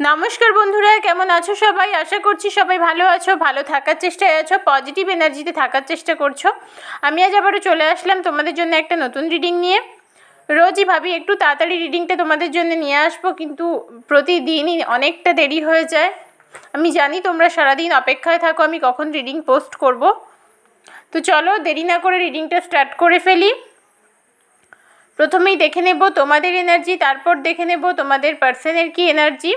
নমস্কার বন্ধুরা, কেমন আছো সবাই? আশা করছি সবাই ভালো আছো, ভালো থাকার চেষ্টায় আছো পজিটিভ এনার্জিতে থাকার চেষ্টা করছ। আমি আজ আবারও চলে আসলাম তোমাদের জন্য একটা নতুন রিডিং নিয়ে। রোজই ভাবি একটু তাড়াতাড়ি রিডিংটা তোমাদের জন্য নিয়ে আসব, কিন্তু প্রতিদিনই অনেকটা দেরি হয়ে যায়। আমি জানি তোমরা সারাদিন অপেক্ষায় থাকো, আমি কখন রিডিং পোস্ট করব। তো চলো, দেরি না করে রিডিংটা স্টার্ট করে ফেলি। প্রথমেই দেখে নেব তোমাদের এনার্জি তারপর দেখে নেব তোমাদের পার্সনের কি এনার্জি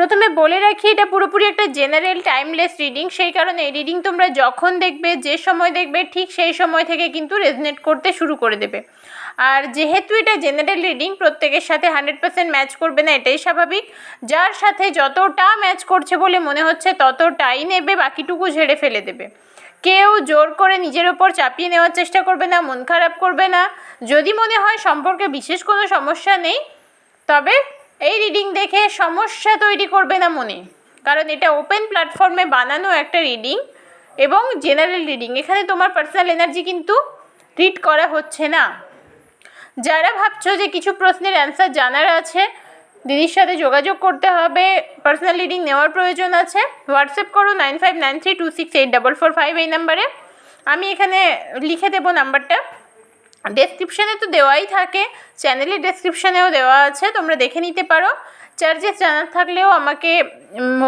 প্রথমে বলে রাখি, এটা পুরোপুরি একটা জেনারেল টাইমলেস রিডিং সেই কারণে এই রিডিং তোমরা যখন দেখবে, যে সময় দেখবে, ঠিক সেই সময় থেকে কিন্তু রেজনেট করতে শুরু করে দেবে। আর যেহেতু এটা জেনারেল রিডিং প্রত্যেকের সাথে হান্ড্রেড পার্সেন্ট ম্যাচ করবে না, এটাই স্বাভাবিক। যার সাথে যতটা ম্যাচ করছে বলে মনে হচ্ছে, ততটাই নেবে, বাকিটুকু ঝেড়ে ফেলে দেবে। কেউ জোর করে নিজের ওপর চাপিয়ে নেওয়ার চেষ্টা করবে না, মন খারাপ করবে না। যদি মনে হয় সম্পর্কে বিশেষ কোনো সমস্যা নেই, তবে দেখে সমস্যা তৈরি করবে না মনে। কারণ এটা ওপেন প্ল্যাটফর্মে বানানো একটা রিডিং এবং জেনারেল রিডিং এখানে তোমার পার্সোনাল এনার্জি কিন্তু রিড করা হচ্ছে না। যারা ভাবছ যে কিছু প্রশ্নের অ্যান্সার জানার আছে, দিদির সাথে যোগাযোগ করতে হবে। পার্সোনাল রিডিং নেওয়ার প্রয়োজন আছে। হোয়াটসঅ্যাপ করো nine five nine three two six eight double four five এই নাম্বারে আমি এখানে লিখে দেবো নাম্বারটা ডেসক্রিপশানে তো দেওয়াই থাকে। চ্যানেলের ডেসক্রিপশানেও দেওয়া আছে। তোমরা দেখে নিতে পারো। চার্জেস জানার থাকলেও আমাকে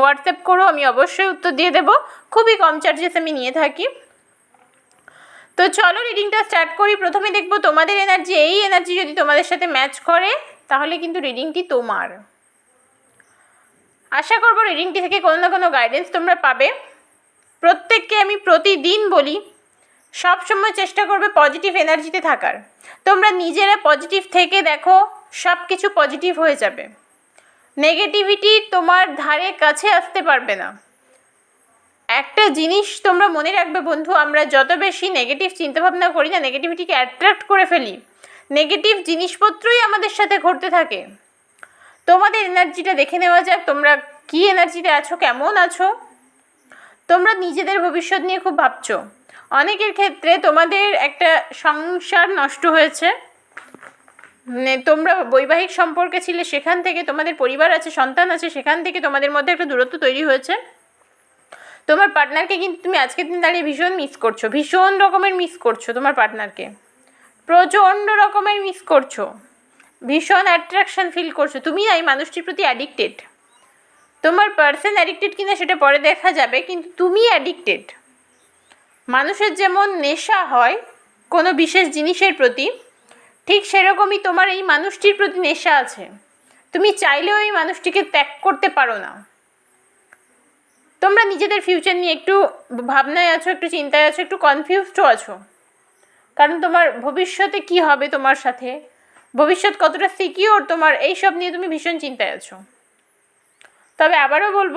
হোয়াটসঅ্যাপ করো, আমি অবশ্যই উত্তর দিয়ে দেবো। খুবই কম চার্জেস আমি নিয়ে থাকি। তো চলো রিডিংটা স্টার্ট করি। প্রথমে দেখব তোমাদের এনার্জি এই এনার্জি যদি তোমাদের সাথে ম্যাচ করে, তাহলে কিন্তু রিডিংটি তোমার। আশা করব রিডিংটি থেকে কোনো না কোনো গাইডেন্স তোমরা পাবে। প্রত্যেককে আমি প্রতিদিন বলি, সব সময় চেষ্টা করবে পজিটিভ এনার্জিতে থাকার। তোমরা নিজেরা পজিটিভ থেকে দেখো সব কিছু পজিটিভ হয়ে যাবে। নেগেটিভিটি তোমার ধারে কাছে আসতে পারবে না। একটা জিনিস তোমরা মনে রাখবে বন্ধু, আমরা যত বেশি নেগেটিভ চিন্তাভাবনা করি না নেগেটিভিটিকে অ্যাট্রাক্ট করে ফেলি নেগেটিভ জিনিসপত্রই আমাদের সাথে ঘটতে থাকে। তোমাদের এনার্জিটা দেখে নেওয়া যাক, তোমরা কী এনার্জিতে আছো, কেমন আছো? তোমরা নিজেদের ভবিষ্যৎ নিয়ে খুব ভাবছ। অনেকের ক্ষেত্রে তোমাদের একটা সংসার নষ্ট হয়েছে। তোমরা বৈবাহিক সম্পর্কে ছিলে সেখান থেকে তোমাদের পরিবার আছে, সন্তান আছে, সেখান থেকে তোমাদের মধ্যে একটা দূরত্ব তৈরি হয়েছে। তোমার পার্টনারকে কিন্তু তুমি আজকের দিন দাঁড়িয়ে ভীষণ মিস করছ, ভীষণ রকমের মিস করছ তোমার পার্টনারকে প্রচণ্ড রকমের মিস করছ, ভীষণ অ্যাট্রাকশন ফিল করছ। তুমি এই মানুষটির প্রতি অ্যাডিক্টেড তোমার পার্সন অ্যাডিক্টেড কিনা সেটা পরে দেখা যাবে, কিন্তু তুমি অ্যাডিক্টেড মানুষের যেমন নেশা হয় কোনো বিশেষ জিনিসের প্রতি ঠিক সেরকমই তোমার এই মানুষটির প্রতি নেশা আছে। তুমি চাইলেও এই মানুষটিকে ত্যাগ করতে পারো না। তোমরা নিজেদের ফিউচার নিয়ে একটু ভাবনায় আছো, একটু চিন্তায় আছো, একটু কনফিউজডও আছো। কারণ তোমার ভবিষ্যতে কি হবে তোমার সাথে? ভবিষ্যৎ কতটা সিকিওর তোমার? এই সব নিয়ে তুমি ভীষণ চিন্তায় আছো। তবে আবারও বলব,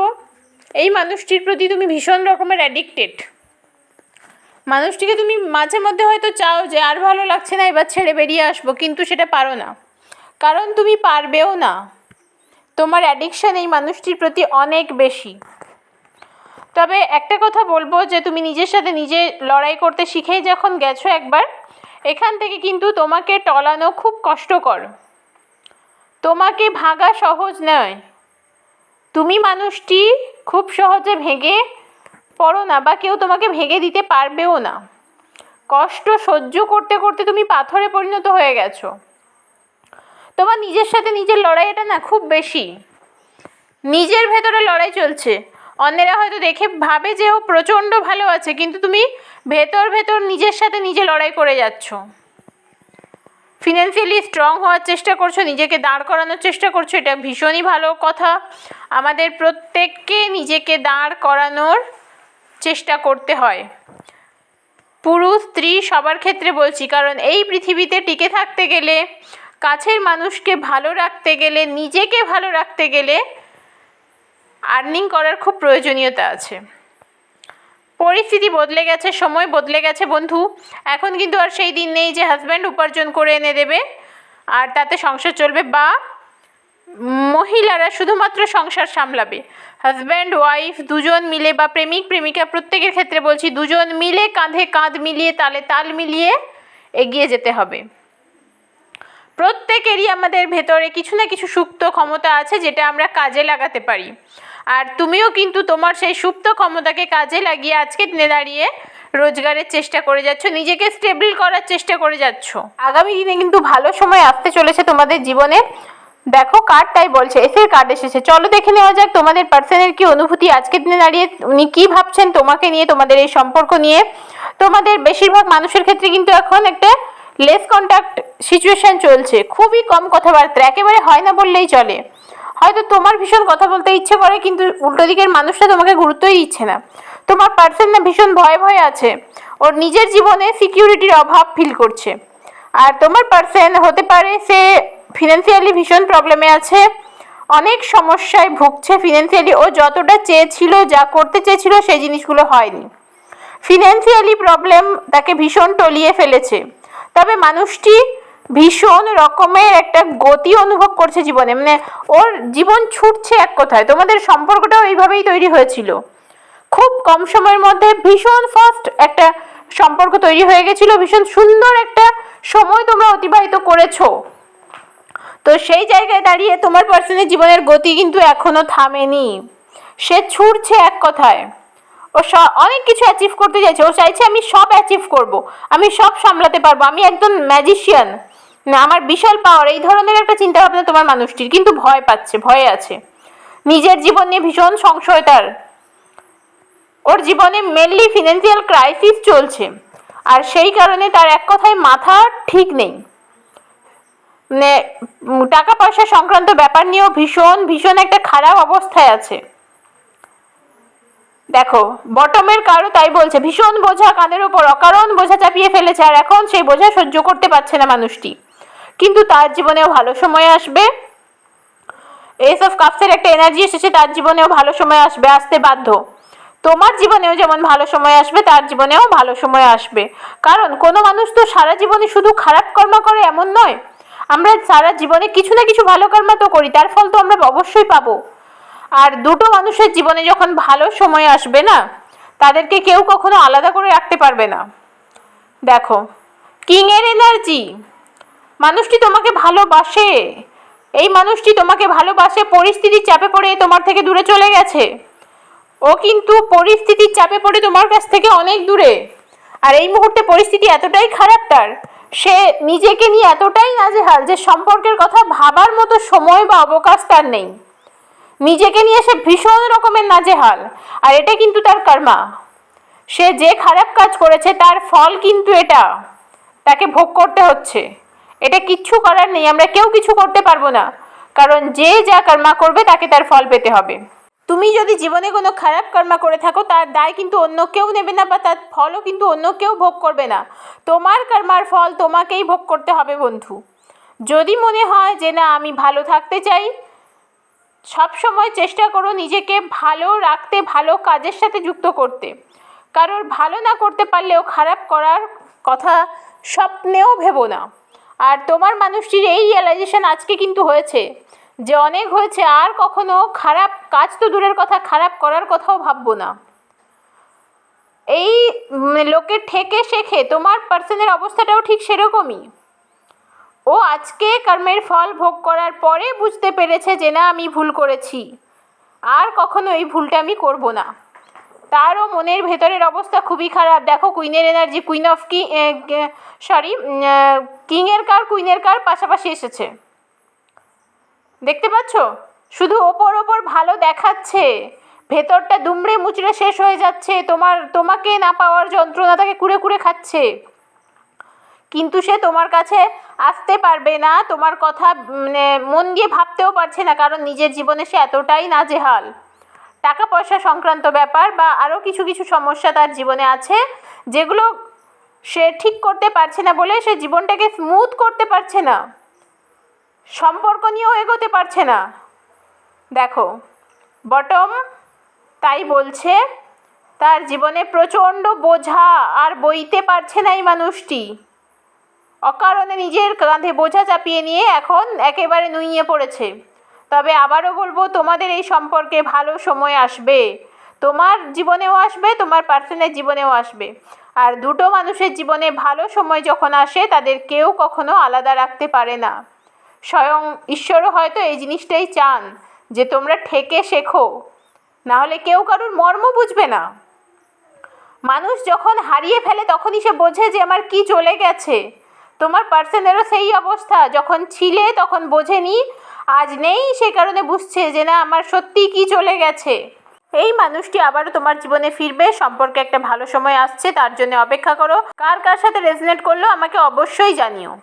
এই মানুষটির প্রতি তুমি ভীষণ রকমের অ্যাডিক্টেড মানুষটিকে তুমি মাঝে মধ্যে হয়তো চাও যে আর ভালো লাগছে না, এবার ছেড়ে বেরিয়ে আসব, কিন্তু সেটা পারো না। কারণ তুমি পারবেও না। তোমার অ্যাডিকশান এই মানুষটির প্রতি অনেক বেশি। তবে একটা কথা বলব যে তুমি নিজের সাথে নিজে লড়াই করতে শিখেই যখন গেছো একবার, এখান থেকে কিন্তু তোমাকে টলানো খুব কষ্টকর। তোমাকে ভাগা সহজ নয়। তুমি মানুষটি খুব সহজে ভেঙে পড়ো না বা কেউ তোমাকে ভেঙে দিতে পারবেও না। কষ্ট সহ্য করতে করতে তুমি পাথরে পরিণত হয়ে গেছো। তোমার নিজের সাথে নিজের লড়াইটা না খুব বেশি। নিজের ভেতরে লড়াই চলছে। অন্যেরা হয়তো দেখে ভাবে যে ও প্রচণ্ড ভালো আছে, কিন্তু তুমি ভেতর ভেতর নিজের সাথে নিজে লড়াই করে যাচ্ছ। ফিনান্সিয়ালি স্ট্রং হওয়ার চেষ্টা করছ, নিজেকে দাঁড় করানোর চেষ্টা করছ, এটা ভীষণই ভালো কথা। আমাদের প্রত্যেককে নিজেকে দাঁড় করানোর চেষ্টা করতে হয়। পুরুষ, স্ত্রী সবার ক্ষেত্রে বলছি, কারণ এই পৃথিবীতে টিকে থাকতে গেলে, কাছের মানুষকে ভালো রাখতে গেলে, নিজেকে ভালো রাখতে গেলে আর্নিং করার খুব প্রয়োজনীয়তা আছে। পরিস্থিতি বদলে গেছে, সময় বদলে গেছে, বন্ধু। এখন কিন্তু আর সেই দিন নেই যে হাজব্যান্ড উপার্জন করে এনে দেবে, আর তাতে সংসার চলবে, বা মহিলারা শুধুমাত্র সংসার সামলাবে। হাজব্যান্ড ওয়াইফ দুজন মিলে বা প্রেমিক, প্রেমিকা, প্রত্যেকের ক্ষেত্রে বলছি দুজন মিলে কাঁধে কাঁধ মিলিয়ে, তালে তাল মিলিয়ে এগিয়ে যেতে হবে। প্রত্যেকেরই আমাদের ভেতরে কিছু না কিছু সুপ্ত ক্ষমতা আছে যেটা আমরা কাজে লাগাতে পারি। আর তুমিও কিন্তু তোমার সেই সুপ্ত ক্ষমতাকে কাজে লাগিয়ে আজকে দিনে দাঁড়িয়ে রোজগারের চেষ্টা করে যাচ্ছ, নিজেকে স্টেবল করার চেষ্টা করে যাচ্ছ। আগামী দিনে কিন্তু ভালো সময় আসতে চলেছে তোমাদের জীবনে। দেখো কার্ড তাই বলছে এসের কার্ড এসেছে। চলো দেখে নেওয়া যাক তোমাদের পার্সনের কি অনুভূতি আজকের দিনে দাঁড়িয়ে, উনি কি ভাবছেন তোমাকে নিয়ে, তোমাদের এই সম্পর্ক নিয়ে। তোমাদের বেশিরভাগ মানুষের ক্ষেত্রে কিন্তু এখন একটা লেস কন্ট্যাক্ট সিচুয়েশন চলছে। খুবই কম কথাবার্তা, একেবারে হয় না বললেই চলে। হয়তো তোমার ভীষণ কথা বলতে ইচ্ছে করে, কিন্তু উল্টো দিকের মানুষটা তোমাকে গুরুত্বই দিচ্ছে না। তোমার পার্সন না ভীষণ ভয়ে ভয়ে আছে। ওর নিজের জীবনে সিকিউরিটির অভাব ফিল করছে। আর তোমার পার্সন হতে পারে সে ফিনান্সিয়ালি ভীষণ প্রবলেমে আছে। অনেক সমস্যায় ভুগছে ফিনান্সিয়ালি ও যতটা চেয়েছিল, যা করতে চেয়েছিল সেই জিনিসগুলো হয়নি। ফিনান্সিয়ালি প্রবলেম তাকে ভীষণ টলিয়ে ফেলেছে। তবে মানুষটি ভীষণ রকমের একটা গতি অনুভব করছে জীবনে। মানে ওর জীবন ছুটছে এক কথায়, তোমাদের সম্পর্কটাও এইভাবেই তৈরি হয়েছিল। খুব কম সময়ের মধ্যে ভীষণ ফাস্ট একটা সম্পর্ক তৈরি হয়ে গেছিল, ভীষণ সুন্দর একটা সময় তোমরা অতিবাহিত করেছ। তো সেই জায়গায় দাঁড়িয়ে তোমার পার্সনের জীবনের গতি কিন্তু এখনও থামেনি। সে ছুটছে এক কথায়। ও অনেক কিছু অ্যাচিভ করতে চাইছে। ও চাইছে আমি সব অ্যাচিভ করব। আমি সব সামলাতে পারব। আমি একজন ম্যাজিশিয়ান না, আমার বিশাল পাওয়ার এই ধরনের একটা চিন্তা ভাবনা তোমার মানুষটির। কিন্তু ভয় পাচ্ছে, ভয়ে আছে। নিজের জীবন নিয়ে ভীষণ সংশয় তার। ওর জীবনে মেনলি ফিনান্সিয়াল ক্রাইসিস চলছে। আর সেই কারণে তার এক কথায় মাথা ঠিক নেই। টাকা পয়সা সংক্রান্ত ব্যাপার নিয়েও ভীষণ ভীষণ একটা খারাপ অবস্থায় আছে। দেখো, বটমের কারও তাই বলছে, ভীষণ বোঝা কাঁধের ওপর, অকারণ বোঝা চাপিয়ে ফেলেছে, আর এখন সেই বোঝা সহ্য করতে পারছে না মানুষটি। কিন্তু তার জীবনেও ভালো সময় আসবে। এস অফ কাপসের একটা এনার্জি এসেছে, তার জীবনেও ভালো সময় আসবে, আসতে বাধ্য। তোমার জীবনেও যেমন ভালো সময় আসবে, তার জীবনেও ভালো সময় আসবে। কারণ কোনো মানুষ তো সারা জীবনে শুধু খারাপ কর্ম করে এমন নয় আমরা সারা জীবনে কিছু না কিছু ভালো কর্ম তো করি, তার ফল তো আমরা অবশ্যই পাবো। আর দুটো মানুষের জীবনে যখন ভালো সময় আসবে না, তাদেরকে কেউ কখনো আলাদা করে রাখতে পারবে না। দেখো কিংয়ের এনার্জি মানুষটি তোমাকে ভালোবাসে। এই মানুষটি তোমাকে ভালোবাসে, পরিস্থিতির চাপে পড়ে তোমার থেকে দূরে চলে গেছে। ও কিন্তু পরিস্থিতির চাপে পড়ে তোমার কাছ থেকে অনেক দূরে। আর এই মুহূর্তে পরিস্থিতি এতটাই খারাপ তার সে নিজেকে নিয়ে এতটাই নাজেহাল যে সম্পর্কের কথা ভাবার মতো সময় বা অবকাশ তার নেই। নিজেকে নিয়ে সে ভীষণ রকমের নাজেহাল, আর এটা কিন্তু তার কর্মা। সে যে খারাপ কাজ করেছে তার ফল কিন্তু এটা, তাকে ভোগ করতে হচ্ছে। এটা কিচ্ছু করার নেই, আমরা কেউ কিছু করতে পারব না, কারণ যে যা কর্মা করবে তাকে তার ফল পেতে হবে। তুমি যদি জীবনে কোনো খারাপ কর্মা করে থাকো, তার দায় কিন্তু অন্য কেউ নেবে না বা তার ফলও কিন্তু অন্য কেউ ভোগ করবে না। তোমার কর্মার ফল তোমাকেই ভোগ করতে হবে, বন্ধু। যদি মনে হয় যে না, আমি ভালো থাকতে চাই, সব সময় চেষ্টা করো নিজেকে ভালো রাখতে, ভালো কাজের সাথে যুক্ত করতে। কারোর ভালো না করতে পারলেও খারাপ করার কথা স্বপ্নেও ভেবো না। আর তোমার মানুষটির এই রিয়েলাইজেশন আজকে কিন্তু হয়েছে। যে অনেক হয়েছে, আর কখনো খারাপ কাজ তো দূরের কথা, খারাপ করার কথাও ভাববো না। এই লোকের ঠেকে শেখে, তোমার পার্সনের অবস্থাটাও ঠিক সেরকমই। ও আজকে কর্মের ফল ভোগ করার পরে বুঝতে পেরেছে যে না, আমি ভুল করেছি। আর কখনো এই ভুলটা আমি করব না। তারও মনের ভেতরের অবস্থা খুবই খারাপ। দেখো কুইনের এনার্জি কুইন অফ কি সরি কিংয়ের কার কুইনের কার পাশাপাশি এসেছে। দেখতে পাচ্ছ? শুধু ওপর ওপর ভালো দেখাচ্ছে। ভেতরটা দুমড়ে মুচড়ে শেষ হয়ে যাচ্ছে। তোমার, তোমাকে না পাওয়ার যন্ত্রণা তাকে কুড়ে কুড়ে খাচ্ছে। কিন্তু সে তোমার কাছে আসতে পারবে না। তোমার কথা মানে মন দিয়ে ভাবতেও পারছে না, কারণ নিজের জীবনে সে এতটাই নাজেহাল। টাকা পয়সা সংক্রান্ত ব্যাপার বা আরও কিছু কিছু সমস্যা তার জীবনে আছে, যেগুলো সে ঠিক করতে পারছে না বলে সে জীবনটাকে স্মুথ করতে পারছে না। সম্পর্ক নিয়েও এগোতে পারছে না। দেখো, বটম তাই বলছে, তার জীবনে প্রচণ্ড বোঝা আর বইতে পারছে না এই মানুষটি। অকারণে নিজের কাঁধে বোঝা চাপিয়ে নিয়ে এখন একেবারে নুইয়ে পড়েছে। তবে আবারও বলব, তোমাদের এই সম্পর্কে ভালো সময় আসবে। তোমার জীবনেও আসবে, তোমার পার্সনের জীবনেও আসবে। আর দুটো মানুষের জীবনে ভালো সময় যখন আসে, তাদের কেউ কখনো আলাদা রাখতে পারে না। স্বয়ং ঈশ্বরও হয়তো এই জিনিসটাই চান যে তোমরা ঠেকে শেখো। নাহলে কেউ কারোর মর্ম বুঝবে না। মানুষ যখন হারিয়ে ফেলে তখনই সে বোঝে যে আমার কি চলে গেছে। তোমার পার্সনেরও সেই অবস্থা, যখন ছিলে তখন বোঝেনি, আজ নেই সে কারণে বুঝছে যে না, আমার সত্যিই কি চলে গেছে। এই মানুষটি আবারও তোমার জীবনে ফিরবে, সম্পর্কে একটা ভালো সময় আসছে, তার জন্য অপেক্ষা করো। কার কার সাথে রেজনেট করল আমাকে অবশ্যই জানিও।